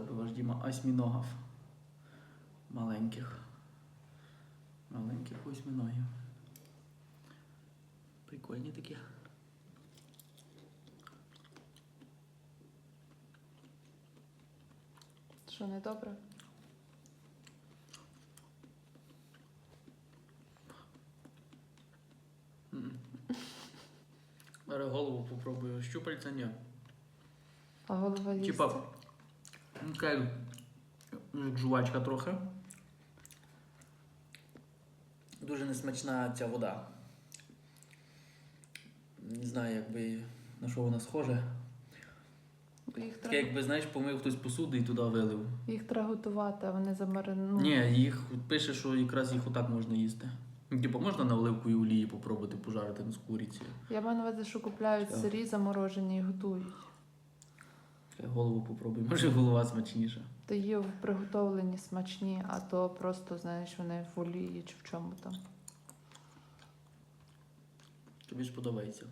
ваш Діма осьміногів. Маленьких. Маленьких восьминогів. Прикольні такі. Що не добре? Зараз голову попробую. Щупальця ні. А голова їсти? Типа, така як жувачка трохи. Дуже несмачна ця вода. Не знаю, якби на що вона схожа. Їх Таке, треба, якби, знаєш, помив хтось посуду і туди вилив. їх треба готувати, а вони замарину. Ні, їх пише, що якраз їх отак можна їсти. Ну, Типу, можна на оливковій олії попробувати пожарити з куриці. Я маю на увазі, що купляють сирі заморожені і готують. Голову попробуй, може голова смачніша. Та є приготовлені смачні, а то просто, знаєш, вони в олії чи в чому там. Тобі ж подобається.